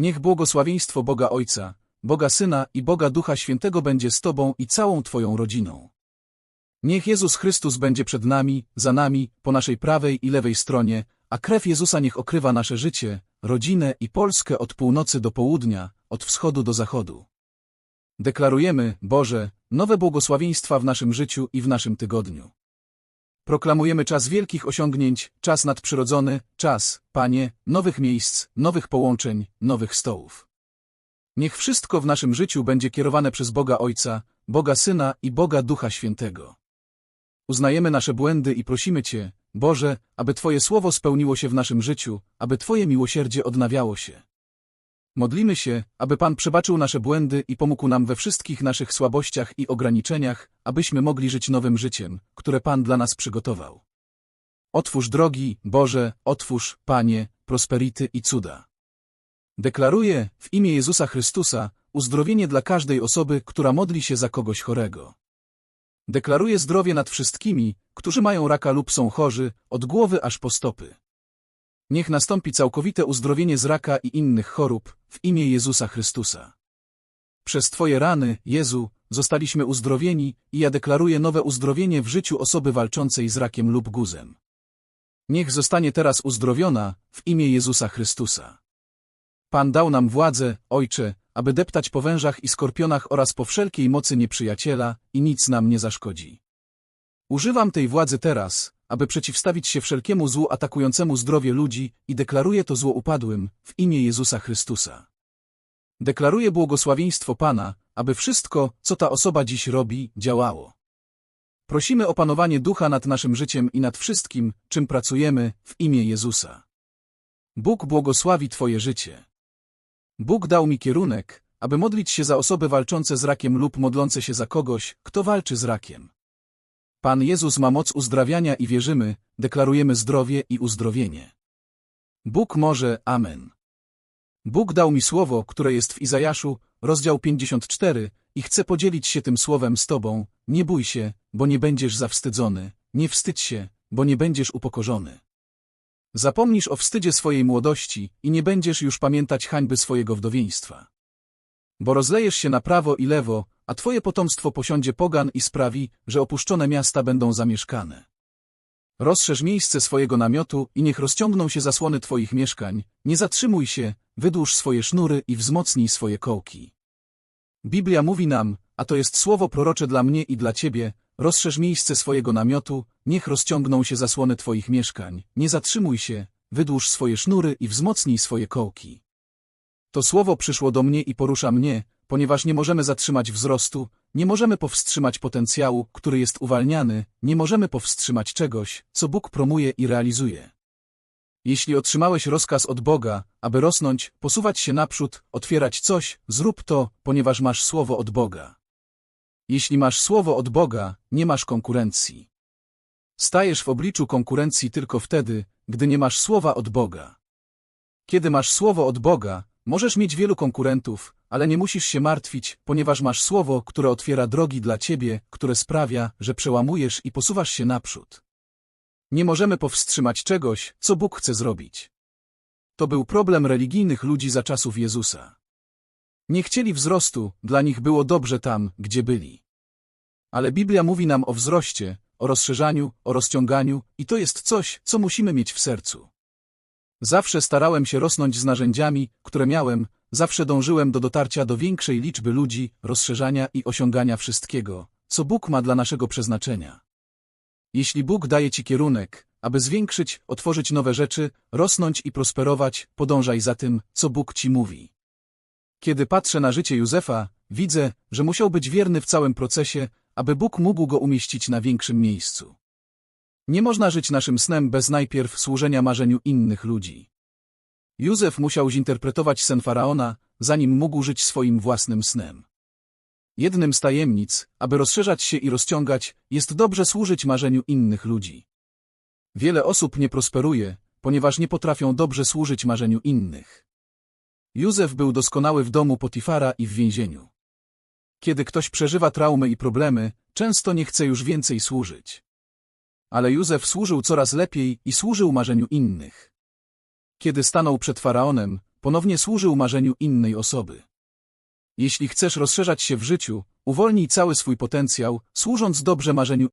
Niech błogosławieństwo Boga Ojca, Boga Syna i Boga Ducha Świętego będzie z Tobą i całą Twoją rodziną. Niech Jezus Chrystus będzie przed nami, za nami, po naszej prawej i lewej stronie, a krew Jezusa niech okrywa nasze życie, rodzinę i Polskę od północy do południa, od wschodu do zachodu. Deklarujemy, Boże, nowe błogosławieństwa w naszym życiu i w naszym tygodniu. Proklamujemy czas wielkich osiągnięć, czas nadprzyrodzony, czas, Panie, nowych miejsc, nowych połączeń, nowych stołów. Niech wszystko w naszym życiu będzie kierowane przez Boga Ojca, Boga Syna i Boga Ducha Świętego. Uznajemy nasze błędy i prosimy Cię, Boże, aby Twoje słowo spełniło się w naszym życiu, aby Twoje miłosierdzie odnawiało się. Modlimy się, aby Pan przebaczył nasze błędy i pomógł nam we wszystkich naszych słabościach i ograniczeniach, abyśmy mogli żyć nowym życiem, które Pan dla nas przygotował. Otwórz drogi, Boże, otwórz, Panie, prosperity i cuda. Deklaruję, w imię Jezusa Chrystusa, uzdrowienie dla każdej osoby, która modli się za kogoś chorego. Deklaruję zdrowie nad wszystkimi, którzy mają raka lub są chorzy, od głowy aż po stopy. Niech nastąpi całkowite uzdrowienie z raka i innych chorób, w imię Jezusa Chrystusa. Przez Twoje rany, Jezu, zostaliśmy uzdrowieni i ja deklaruję nowe uzdrowienie w życiu osoby walczącej z rakiem lub guzem. Niech zostanie teraz uzdrowiona, w imię Jezusa Chrystusa. Pan dał nam władzę, Ojcze, aby deptać po wężach i skorpionach oraz po wszelkiej mocy nieprzyjaciela i nic nam nie zaszkodzi. Używam tej władzy teraz, aby przeciwstawić się wszelkiemu złu atakującemu zdrowie ludzi i deklaruję to zło upadłym, w imię Jezusa Chrystusa. Deklaruję błogosławieństwo Pana, aby wszystko, co ta osoba dziś robi, działało. Prosimy o panowanie ducha nad naszym życiem i nad wszystkim, czym pracujemy, w imię Jezusa. Bóg błogosławi Twoje życie. Bóg dał mi kierunek, aby modlić się za osoby walczące z rakiem lub modlące się za kogoś, kto walczy z rakiem. Pan Jezus ma moc uzdrawiania i wierzymy, deklarujemy zdrowie i uzdrowienie. Bóg może, Amen. Bóg dał mi słowo, które jest w Izajaszu, rozdział 54, i chcę podzielić się tym słowem z Tobą. Nie bój się, bo nie będziesz zawstydzony, nie wstydź się, bo nie będziesz upokorzony. Zapomnisz o wstydzie swojej młodości i nie będziesz już pamiętać hańby swojego wdowieństwa. Bo rozlejesz się na prawo i lewo, a twoje potomstwo posiądzie pogan i sprawi, że opuszczone miasta będą zamieszkane. Rozszerz miejsce swojego namiotu i niech rozciągną się zasłony twoich mieszkań, nie zatrzymuj się, wydłuż swoje sznury i wzmocnij swoje kołki. Biblia mówi nam, a to jest słowo prorocze dla mnie i dla ciebie, rozszerz miejsce swojego namiotu, niech rozciągną się zasłony twoich mieszkań, nie zatrzymuj się, wydłuż swoje sznury i wzmocnij swoje kołki. To słowo przyszło do mnie i porusza mnie, ponieważ nie możemy zatrzymać wzrostu, nie możemy powstrzymać potencjału, który jest uwalniany, nie możemy powstrzymać czegoś, co Bóg promuje i realizuje. Jeśli otrzymałeś rozkaz od Boga, aby rosnąć, posuwać się naprzód, otwierać coś, zrób to, ponieważ masz słowo od Boga. Jeśli masz słowo od Boga, nie masz konkurencji. Stajesz w obliczu konkurencji tylko wtedy, gdy nie masz słowa od Boga. Kiedy masz słowo od Boga, możesz mieć wielu konkurentów, ale nie musisz się martwić, ponieważ masz słowo, które otwiera drogi dla ciebie, które sprawia, że przełamujesz i posuwasz się naprzód. Nie możemy powstrzymać czegoś, co Bóg chce zrobić. To był problem religijnych ludzi za czasów Jezusa. Nie chcieli wzrostu, dla nich było dobrze tam, gdzie byli. Ale Biblia mówi nam o wzroście, o rozszerzaniu, o rozciąganiu i to jest coś, co musimy mieć w sercu. Zawsze starałem się rosnąć z narzędziami, które miałem, zawsze dążyłem do dotarcia do większej liczby ludzi, rozszerzania i osiągania wszystkiego, co Bóg ma dla naszego przeznaczenia. Jeśli Bóg daje Ci kierunek, aby zwiększyć, otworzyć nowe rzeczy, rosnąć i prosperować, podążaj za tym, co Bóg Ci mówi. Kiedy patrzę na życie Józefa, widzę, że musiał być wierny w całym procesie, aby Bóg mógł go umieścić na większym miejscu. Nie można żyć naszym snem bez najpierw służenia marzeniu innych ludzi. Józef musiał zinterpretować sen faraona, zanim mógł żyć swoim własnym snem. Jednym z tajemnic, aby rozszerzać się i rozciągać, jest dobrze służyć marzeniu innych ludzi. Wiele osób nie prosperuje, ponieważ nie potrafią dobrze służyć marzeniu innych. Józef był doskonały w domu Potifara i w więzieniu. Kiedy ktoś przeżywa traumy i problemy, często nie chce już więcej służyć. Ale Józef służył coraz lepiej i służył marzeniu innych. Kiedy stanął przed faraonem, ponownie służył marzeniu innej osoby. Jeśli chcesz rozszerzać się w życiu, uwolnij cały swój potencjał, służąc dobrze marzeniu